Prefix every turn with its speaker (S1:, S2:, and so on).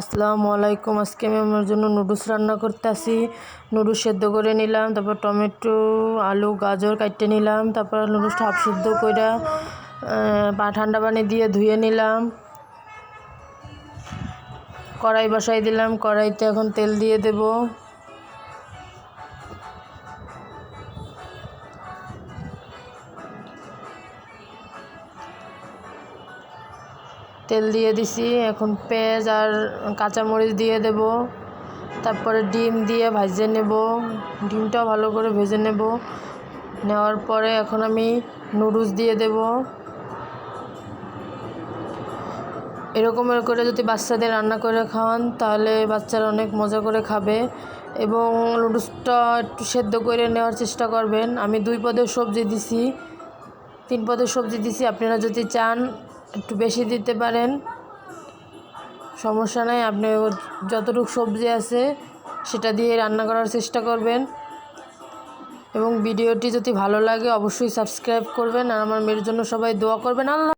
S1: আসসালামু আলাইকুম। আজকে আমি আমার জন্য নুডলস রান্না করতে আসি নুডলস সেদ্ধ করে নিলাম, তারপর টমেটো, আলু, গাজর কাটতে নিলাম, তারপর নুডলসটা হাফ সেদ্ধ করে ঠান্ডা পানি দিয়ে ধুয়ে নিলাম। কড়াই বসাই দিলাম, কড়াইতে এখন তেল দিয়ে দেব। তেল দিয়ে দিছি, এখন পেঁয়াজ আর কাঁচামরিচ দিয়ে দেব। তারপরে ডিম দিয়ে ভাজে নেব। ডিমটাও ভালো করে ভেজে নেব। নেওয়ার পরে এখন আমি নুডলস দিয়ে দেব। এরকমের করে যদি বাচ্চাদের রান্না করে খাওয়ান, তাহলে বাচ্চারা অনেক মজা করে খাবে এবং নুডলসটা একটু সেদ্ধ করে নেওয়ার চেষ্টা করবেন। আমি দুই পদের সবজি দিছি, তিন পদের সবজি দিছি। আপনারা যদি চান একটু বেশি দিতে পারেন। সমস্যা নাই, আপনি যতটুকু সবজি আছে সেটা দিয়ে রান্না করার চেষ্টা করবেন। এবং ভিডিওটি যদি ভালো লাগে অবশ্যই সাবস্ক্রাইব করবেন। আর আমার মেয়ের জন্য সবাই দোয়া করবেন। আল্লাহ